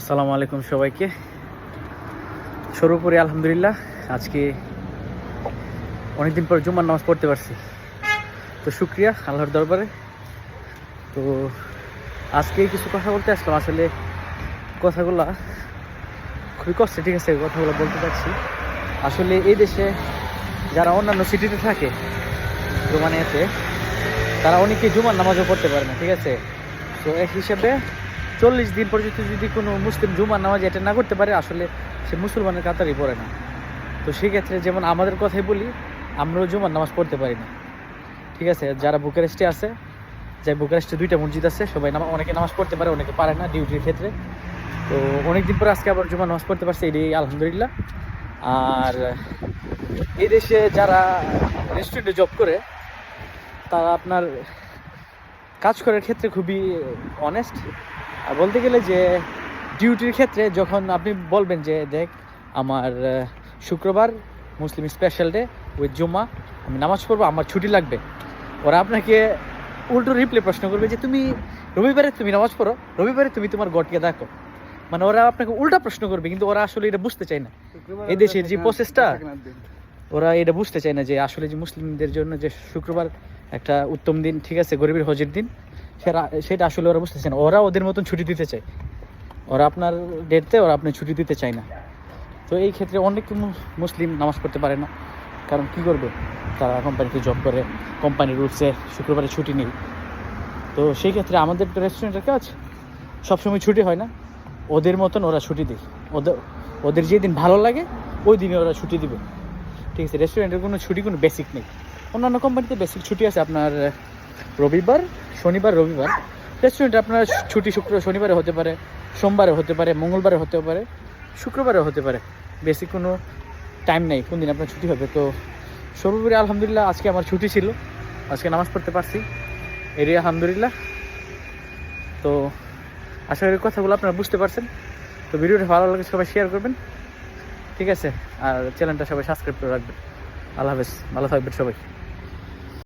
আসসালামু আলাইকুম সবাইকে। সর্বোপরি আলহামদুলিল্লাহ, আজকে অনেকদিন পর জুম্মার নামাজ পড়তে পারছি। তো শুক্রিয়া আল্লাহর দরবারে। তো আজকে কিছু কথা বলতে আসলাম, আসলে কথাগুলা খুবই কষ্ট, ঠিক আছে, কথাগুলো বলতে চাচ্ছি আসলে এই দেশে যারা অন্যান্য সিটিতে থাকে, রোমানিয়াতে, তারা অনেকে জুমার নামাজও পড়তে পারে না, ঠিক আছে? তো এক হিসাবে চল্লিশ দিন পর্যন্ত যদি কোনো মুসলিম জুমার নামাজ এটা না করতে পারে, আসলে সে মুসলমানের কাতারই পড়ে না। তো সেক্ষেত্রে যেমন আমাদের কথাই বলি, আমরাও জুমার নামাজ পড়তে পারি না। ঠিক আছে? যারা বুকারেস্টে আছে যে বুকারেস্টে দুইটা মসজিদ আছে, সবাই নামা অনেকে নামাজ পড়তে পারে, অনেকে পারে না ডিউটির ক্ষেত্রে। তো অনেকদিন পরে আজকে আবার জুমার নামাজ পড়তে পারছে, এটাই আলহামদুলিল্লাহ। আর এই দেশে যারা রেস্টুরেন্টে জব করে, তারা আপনার কাজ করার ক্ষেত্রে খুবই অনেস্ট আর বলতে গেলে যে ডিউটির ক্ষেত্রে যখন আপনি বলবেন যে দেখ আমার শুক্রবার Muslim special day with Jumma আমি নামাজ পড়ব আমার ছুটি লাগবে। ওরা আপনাকে উল্টো রিপ্লে প্রশ্ন করবে যে তুমি রবিবারে তুমি নামাজ পড়ো রবিবারে তুমি তোমার গডকে দেখো। মানে ওরা আপনাকে উল্টা প্রশ্ন করবে কিন্তু ওরা আসলে এটা বুঝতে চায় না। এই দেশের যে প্রসেসটা ওরা এটা বুঝতে চায় না যে আসলে যে মুসলিমদের জন্য যে শুক্রবার একটা উত্তম দিন, ঠিক আছে, গরিবের হজের দিন। সেটা সেটা আসলে ওরা বুঝতে চায় না। ওরা ওদের মতন ছুটি দিতে চায়। ওরা আপনার ডেটতে ওরা আপনি ছুটি দিতে চায় না। তো এই ক্ষেত্রে অনেক মুসলিম নামাজ পড়তে পারে না। কারণ কি করবে? তারা কোম্পানিতে জব করে কোম্পানির রুলসে শুক্রবারে ছুটি নেই। তো সেই ক্ষেত্রে আমাদের রেস্টুরেন্টের কাজ। সবসময় ছুটি হয় না। ওদের মতন ওরা ছুটি দেয়। ওদের ওদের যেদিন ভালো লাগে, ওই দিনে ওরা ছুটি দিবে। ঠিক আছে রেস্টুরেন্টের কোনো ছুটি, কোনো বেসিক নেই। অন্যান্য কোম্পানিতে বেসিক ছুটি আছে আপনার রবিবার, শনিবার, রবিবার। রেস্টুরেন্টে আপনার ছুটি শুক্র, শনিবারে হতে পারে, সোমবারে হতে পারে, মঙ্গলবারে হতে পারে শুক্রবারে হতে পারে। বেসিক কোনো টাইম নেই, কোন দিন আপনার ছুটি হবে। তো সর্বোপরি আলহামদুলিল্লাহ আজকে আমার ছুটি ছিল। আজকে নামাজ পড়তে পারছি। এরই আলহামদুলিল্লাহ। তো আশা করি কথাগুলো আপনারা বুঝতে পারছেন। তো ভিডিওটা ভালো লাগে সবাই শেয়ার করবেন। ঠিক আছে? আর চ্যানেলটা সবাই সাবস্ক্রাইব করে রাখবেন। আল্লাহ হাফেজ। ভালো থাকবেন সবাই।